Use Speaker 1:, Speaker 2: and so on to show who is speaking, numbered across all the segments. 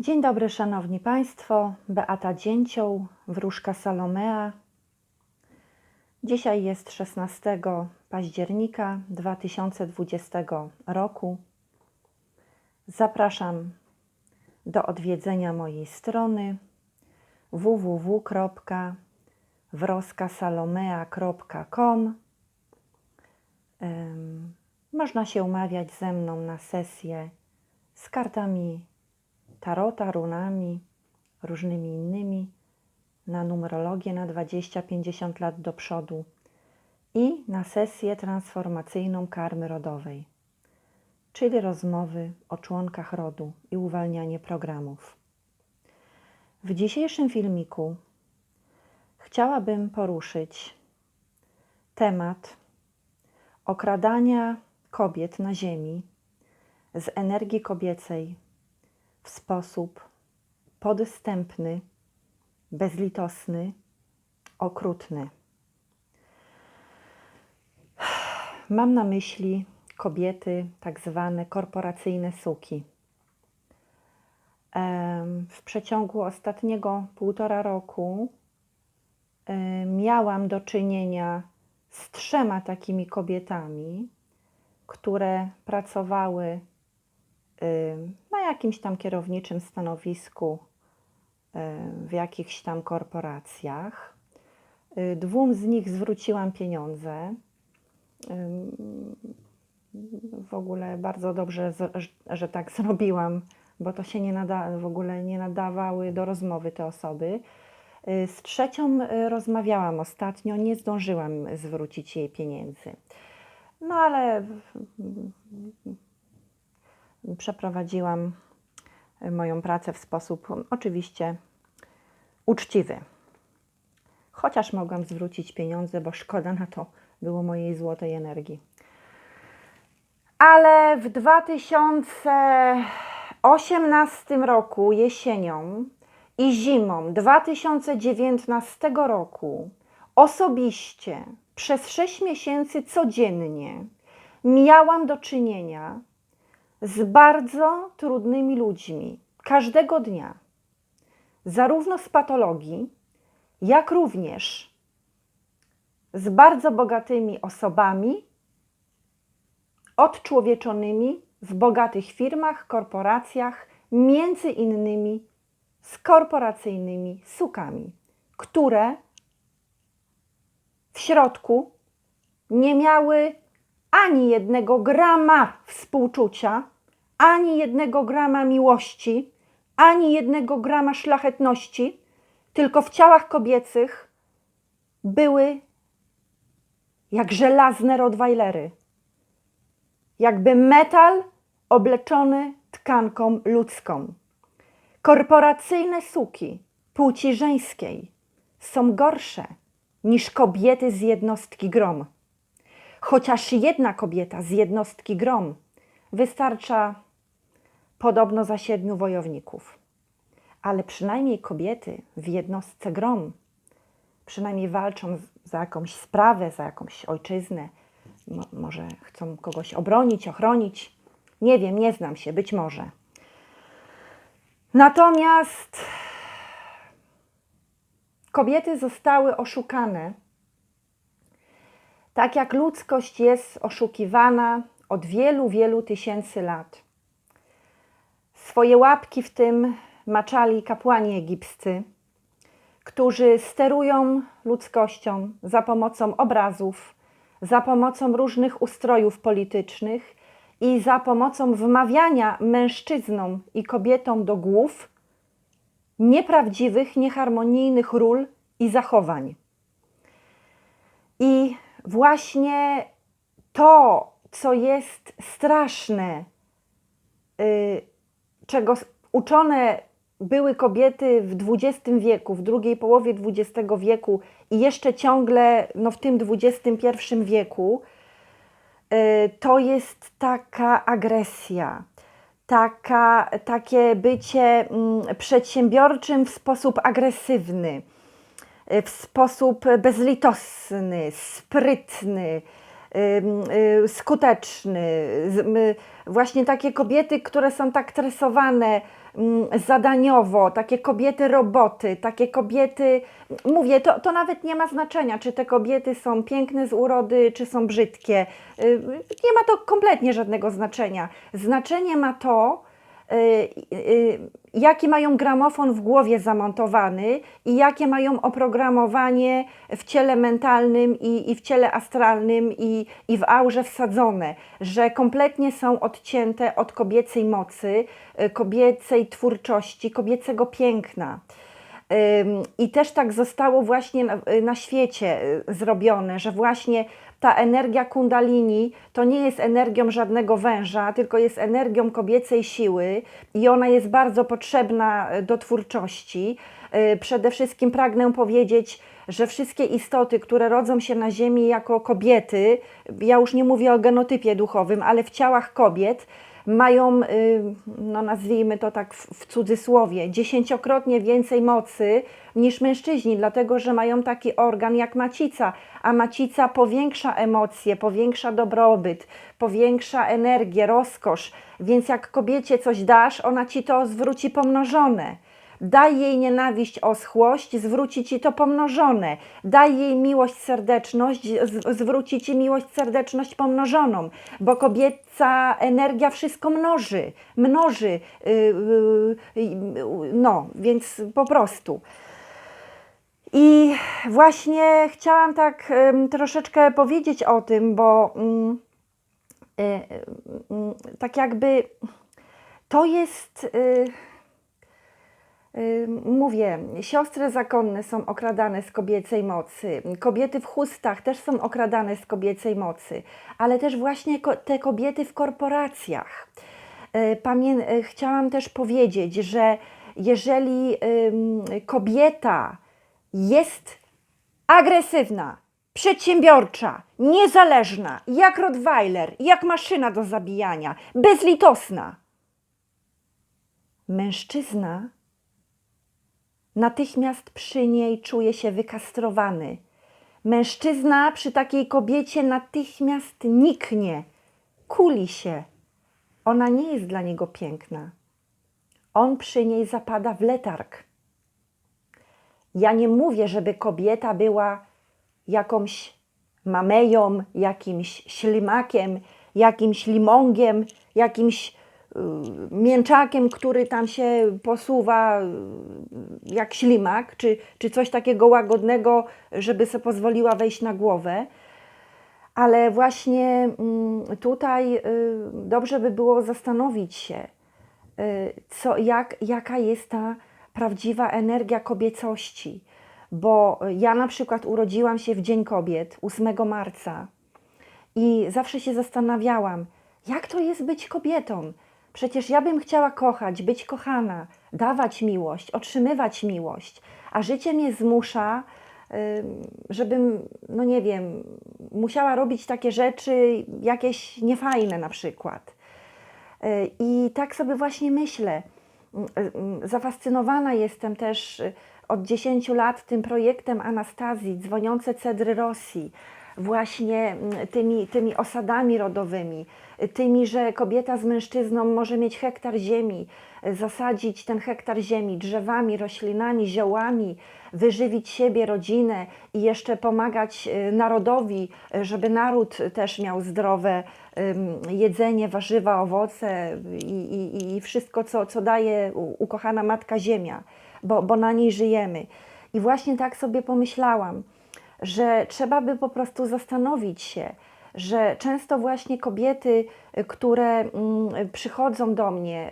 Speaker 1: Dzień dobry, Szanowni Państwo. Beata Dzięcioł, wróżka Salomea. Dzisiaj jest 16 października 2020 roku. Zapraszam do odwiedzenia mojej strony www.wroskasalomea.com. Można się umawiać ze mną na sesję z kartami tarota, runami, różnymi innymi, na numerologię na 20-50 lat do przodu i na sesję transformacyjną karmy rodowej, czyli rozmowy o członkach rodu i uwalnianie programów. W dzisiejszym filmiku chciałabym poruszyć temat okradania kobiet na Ziemi z energii kobiecej w sposób podstępny, bezlitosny, okrutny. Mam na myśli kobiety, tak zwane korporacyjne suki. W przeciągu ostatniego półtora roku miałam do czynienia z trzema takimi kobietami, które pracowały na jakimś tam kierowniczym stanowisku w jakichś tam korporacjach. Y, Dwóm z nich zwróciłam pieniądze. W ogóle bardzo dobrze, że tak zrobiłam, bo to się nie nada, w ogóle nie nadawały do rozmowy te osoby. Y, Z trzecią y, rozmawiałam ostatnio, nie zdążyłam zwrócić jej pieniędzy. No ale przeprowadziłam moją pracę w sposób oczywiście uczciwy. Chociaż mogłam zwrócić pieniądze, bo szkoda na to było mojej złotej energii. Ale w 2018 roku jesienią i zimą 2019 roku osobiście przez 6 miesięcy codziennie miałam do czynienia z bardzo trudnymi ludźmi każdego dnia, zarówno z patologii, jak również z bardzo bogatymi osobami, odczłowieczonymi w bogatych firmach, korporacjach, między innymi z korporacyjnymi sukami, które w środku nie miały ani jednego grama współczucia, ani jednego grama miłości, ani jednego grama szlachetności, tylko w ciałach kobiecych były jak żelazne rottweilery, jakby metal obleczony tkanką ludzką. Korporacyjne suki płci żeńskiej są gorsze niż kobiety z jednostki grom. Chociaż jedna kobieta z jednostki grom wystarcza podobno za siedmiu wojowników. Ale przynajmniej kobiety w jednostce grom, przynajmniej walczą za jakąś sprawę, za jakąś ojczyznę, Mo- może chcą kogoś obronić, ochronić. Nie wiem, nie znam się, być może. Natomiast kobiety zostały oszukane tak jak ludzkość jest oszukiwana od wielu, wielu tysięcy lat. Swoje łapki w tym maczali kapłani egipscy, którzy sterują ludzkością za pomocą obrazów, za pomocą różnych ustrojów politycznych i za pomocą wmawiania mężczyznom i kobietom do głów nieprawdziwych, nieharmonijnych ról i zachowań. I właśnie to, co jest straszne, y, czego uczone były kobiety w XX wieku, w drugiej połowie XX wieku i jeszcze ciągle no, w tym XXI wieku, y, to jest taka agresja, taka, takie bycie mm, przedsiębiorczym w sposób agresywny, w sposób bezlitosny, sprytny, ym, y, skuteczny. Właśnie takie kobiety, które są tak tresowane zadaniowo, takie kobiety roboty, takie kobiety, mówię, to, to nawet nie ma znaczenia, czy te kobiety są piękne z urody, czy są brzydkie. Y, Nie ma to kompletnie żadnego znaczenia. Znaczenie ma to, y, y, jaki mają gramofon w głowie zamontowany i jakie mają oprogramowanie w ciele mentalnym i, i w ciele astralnym i, i w aurze wsadzone, że kompletnie są odcięte od kobiecej mocy, y, kobiecej twórczości, kobiecego piękna. I też tak zostało właśnie na, na świecie y, zrobione, że właśnie ta energia kundalini to nie jest energią żadnego węża, tylko jest energią kobiecej siły i ona jest bardzo potrzebna y, do twórczości. Y, Przede wszystkim pragnę powiedzieć, że wszystkie istoty, które rodzą się na Ziemi jako kobiety, ja już nie mówię o genotypie duchowym, ale w ciałach kobiet, mają, y, no nazwijmy to tak w, w cudzysłowie, dziesięciokrotnie więcej mocy niż mężczyźni, dlatego że mają taki organ jak macica, a macica powiększa emocje, powiększa dobrobyt, powiększa energię, rozkosz, więc jak kobiecie coś dasz, ona ci to zwróci pomnożone. Daj jej nienawiść, oschłość, zwróci ci to pomnożone. Daj jej miłość, serdeczność, zwróci ci miłość, serdeczność pomnożoną, bo kobieca energia wszystko mnoży, mnoży. Yy, yy, yy, no, więc po prostu. I właśnie chciałam tak troszeczkę powiedzieć o tym, bo ym, y, y, y, tak jakby to jest. Mówię, siostry zakonne są okradane z kobiecej mocy, kobiety w chustach też są okradane z kobiecej mocy, ale też właśnie te kobiety w korporacjach. Y, Pamię- y, chciałam też powiedzieć, że jeżeli kobieta jest agresywna, przedsiębiorcza, niezależna, jak Rottweiler, jak maszyna do zabijania, bezlitosna, mężczyzna natychmiast przy niej czuje się wykastrowany. Mężczyzna przy takiej kobiecie natychmiast niknie, kuli się. Ona nie jest dla niego piękna. On przy niej zapada w letarg. Ja nie mówię, żeby kobieta była jakąś mameją, jakimś ślimakiem, jakimś limongiem, jakimś mięczakiem, który tam się posuwa y, jak ślimak, czy, czy coś takiego łagodnego, żeby sobie pozwoliła wejść na głowę. Ale właśnie mm, tutaj y, dobrze by było zastanowić się, y, co, jak, jaka jest ta prawdziwa energia kobiecości. Bo ja na przykład urodziłam się w Dzień Kobiet, 8 marca, i zawsze się zastanawiałam, jak to jest być kobietą. Przecież ja bym chciała kochać, być kochana, dawać miłość, otrzymywać miłość, a życie mnie zmusza, ym, żebym, no nie wiem, musiała robić takie rzeczy jakieś niefajne na przykład. Y, I tak sobie właśnie myślę. Mm, y, y, Zafascynowana jestem też y, od 10 lat tym projektem Anastazji, dzwoniące cedry Rosji, właśnie mm, tymi, tymi osadami rodowymi, tymi, że kobieta z mężczyzną może mieć hektar ziemi, y, zasadzić ten hektar ziemi drzewami, roślinami, ziołami, wyżywić siebie, rodzinę i jeszcze pomagać y, narodowi, y, żeby naród też miał zdrowe jedzenie, warzywa, owoce i, i, i wszystko, co, co daje ukochana Matka Ziemia, bo, bo na niej żyjemy. I właśnie tak sobie pomyślałam, że trzeba by po prostu zastanowić się, że często właśnie kobiety, y, które mm, przychodzą do mnie,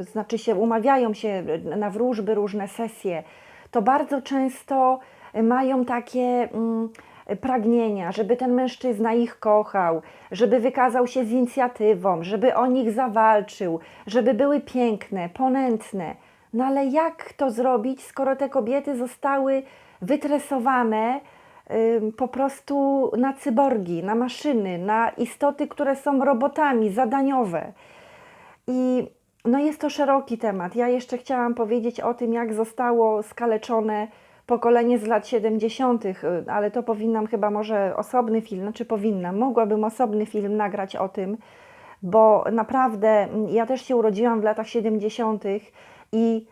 Speaker 1: y, znaczy się umawiają się na wróżby, różne sesje, to bardzo często mają takie mm, pragnienia, żeby ten mężczyzna ich kochał, żeby wykazał się z inicjatywą, żeby o nich zawalczył, żeby były piękne, ponętne. No ale jak to zrobić, skoro te kobiety zostały wytresowane po prostu na cyborgi, na maszyny, na istoty, które są robotami, zadaniowe. I no jest to szeroki temat. Ja jeszcze chciałam powiedzieć o tym, jak zostało skaleczone pokolenie z lat 70., y, ale to powinnam chyba może osobny film, znaczy powinnam, mogłabym osobny film nagrać o tym, bo naprawdę mm, ja też się urodziłam w latach 70. i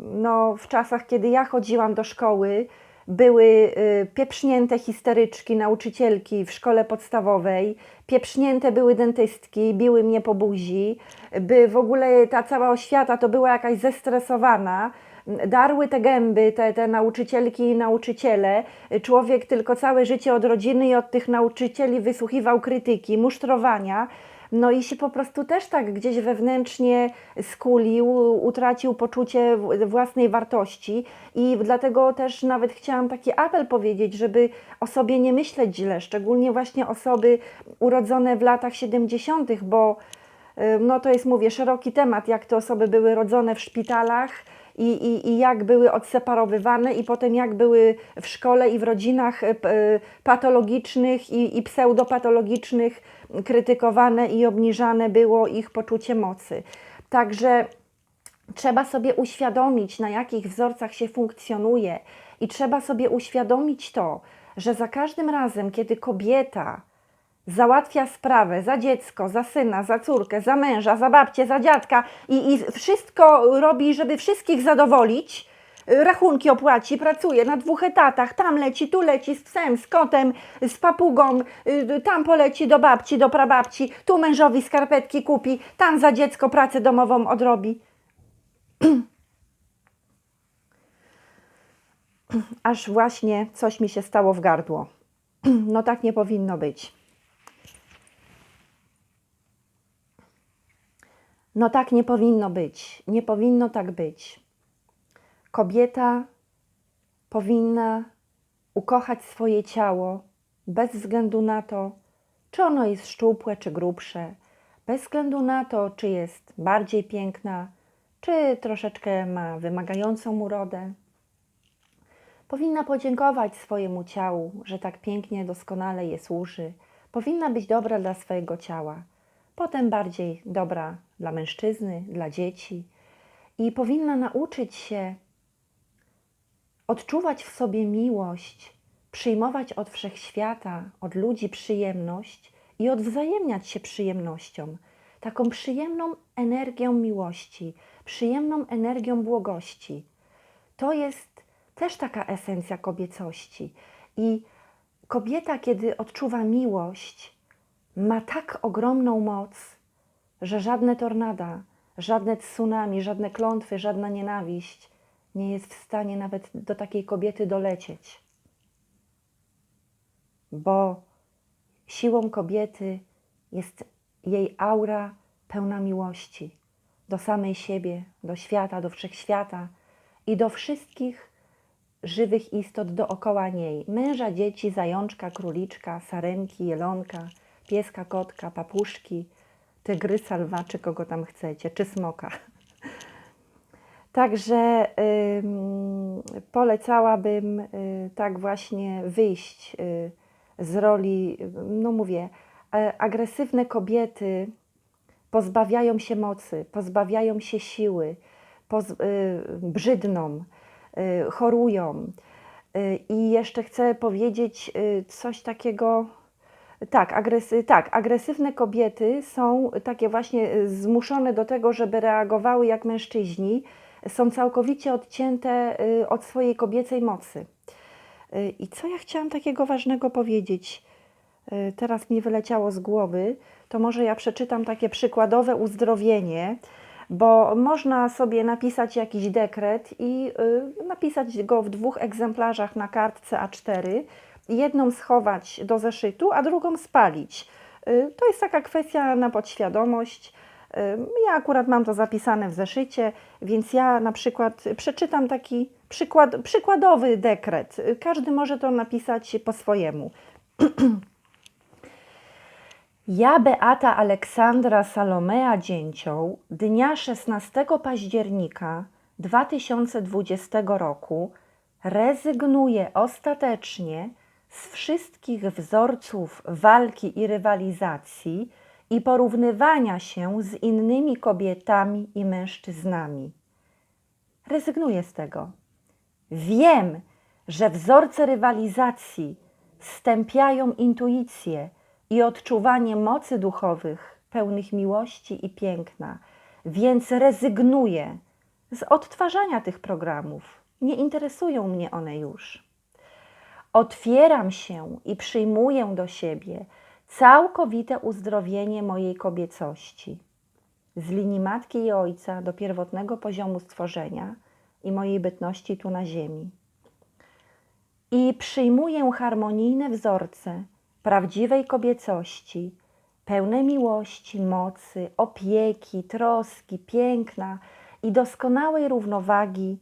Speaker 1: no, w czasach, kiedy ja chodziłam do szkoły, były y, pieprznięte histeryczki, nauczycielki w szkole podstawowej, pieprznięte były dentystki, biły mnie po buzi, by w ogóle ta cała oświata to była jakaś zestresowana, darły te gęby, te, te nauczycielki i nauczyciele. Człowiek tylko całe życie od rodziny i od tych nauczycieli wysłuchiwał krytyki, musztrowania. No i się po prostu też tak gdzieś wewnętrznie skulił, utracił poczucie własnej wartości i dlatego też nawet chciałam taki apel powiedzieć, żeby o sobie nie myśleć źle, szczególnie właśnie osoby urodzone w latach 70., bo y, no to jest, mówię, szeroki temat, jak te osoby były rodzone w szpitalach i, i, i jak były odseparowywane i potem jak były w szkole i w rodzinach p- y, patologicznych i, i pseudopatologicznych krytykowane i obniżane było ich poczucie mocy. Także trzeba sobie uświadomić, na jakich wzorcach się funkcjonuje, i trzeba sobie uświadomić to, że za każdym razem, kiedy kobieta załatwia sprawę za dziecko, za syna, za córkę, za męża, za babcię, za dziadka i, i wszystko robi, żeby wszystkich zadowolić, rachunki opłaci, pracuje na dwóch etatach, tam leci, tu leci z psem, z kotem, z papugą, y, tam poleci do babci, do prababci, tu mężowi skarpetki kupi, tam za dziecko pracę domową odrobi. Aż właśnie coś mi się stało w gardło. No tak nie powinno być. No tak nie powinno być. Nie powinno tak być. Kobieta powinna ukochać swoje ciało bez względu na to, czy ono jest szczupłe, czy grubsze, bez względu na to, czy jest bardziej piękna, czy troszeczkę ma wymagającą urodę. Powinna podziękować swojemu ciału, że tak pięknie, doskonale je służy. Powinna być dobra dla swojego ciała, potem bardziej dobra dla mężczyzny, dla dzieci i powinna nauczyć się odczuwać w sobie miłość, przyjmować od wszechświata, od ludzi przyjemność i odwzajemniać się przyjemnością, taką przyjemną energią miłości, przyjemną energią błogości. To jest też taka esencja kobiecości. I kobieta, kiedy odczuwa miłość, ma tak ogromną moc, że żadne tornada, żadne tsunami, żadne klątwy, żadna nienawiść nie jest w stanie nawet do takiej kobiety dolecieć. Bo siłą kobiety jest jej aura pełna miłości do samej siebie, do świata, do wszechświata i do wszystkich żywych istot dookoła niej. Męża, dzieci, zajączka, króliczka, sarenki, jelonka, pieska, kotka, papuszki, tygrysa, lwa, czy kogo tam chcecie, czy smoka. Także ym, polecałabym y, tak właśnie wyjść y, z roli, no mówię, e, agresywne kobiety pozbawiają się mocy, pozbawiają się siły, poz, y, brzydną, chorują. I jeszcze chcę powiedzieć coś takiego. Tak, agresy, tak, agresywne kobiety są takie właśnie y, zmuszone do tego, żeby reagowały jak mężczyźni, są całkowicie odcięte y, od swojej kobiecej mocy. Y, I co ja chciałam takiego ważnego powiedzieć? Teraz mi wyleciało z głowy, to może ja przeczytam takie przykładowe uzdrowienie, bo można sobie napisać jakiś dekret i napisać go w dwóch egzemplarzach na kartce A4, jedną schować do zeszytu, a drugą spalić. Y, To jest taka kwestia na podświadomość. Y, Ja akurat mam to zapisane w zeszycie, więc ja na przykład przeczytam taki przykład, przykładowy dekret. Y, Każdy może to napisać po swojemu. Ja, Beata Aleksandra Salomea Dzięcioł, dnia 16 października 2020 roku rezygnuję ostatecznie z wszystkich wzorców walki i rywalizacji i porównywania się z innymi kobietami i mężczyznami. Rezygnuję z tego. Wiem, że wzorce rywalizacji stępiają intuicję i odczuwanie mocy duchowych pełnych miłości i piękna, więc rezygnuję z odtwarzania tych programów. Nie interesują mnie one już. Otwieram się i przyjmuję do siebie całkowite uzdrowienie mojej kobiecości z linii matki i ojca do pierwotnego poziomu stworzenia i mojej bytności tu na ziemi. I przyjmuję harmonijne wzorce prawdziwej kobiecości, pełne miłości, mocy, opieki, troski, piękna i doskonałej równowagi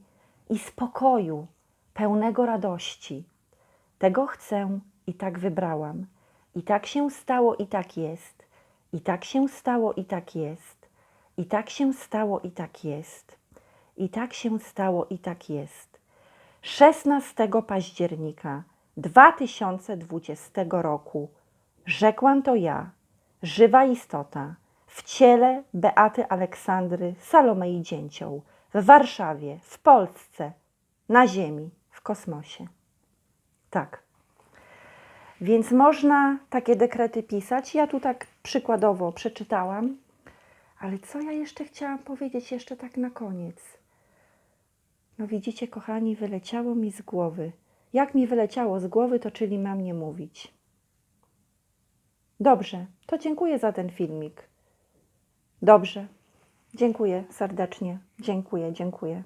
Speaker 1: i spokoju, pełnego radości. Tego chcę i tak wybrałam. I tak się stało i tak jest. I tak się stało i tak jest. I tak się stało i tak jest. I tak się stało i tak jest. 16 października 2020 roku rzekłam to ja, żywa istota, w ciele Beaty Aleksandry Salomei Dzięcioł, w Warszawie, w Polsce, na Ziemi, w kosmosie. Tak. Więc można takie dekrety pisać. Ja tu tak przykładowo przeczytałam. Ale co ja jeszcze chciałam powiedzieć jeszcze tak na koniec? No widzicie, kochani, wyleciało mi z głowy. Jak mi wyleciało z głowy, to czyli mam nie mówić. Dobrze, to dziękuję za ten filmik. Dobrze. Dziękuję serdecznie. Dziękuję, dziękuję.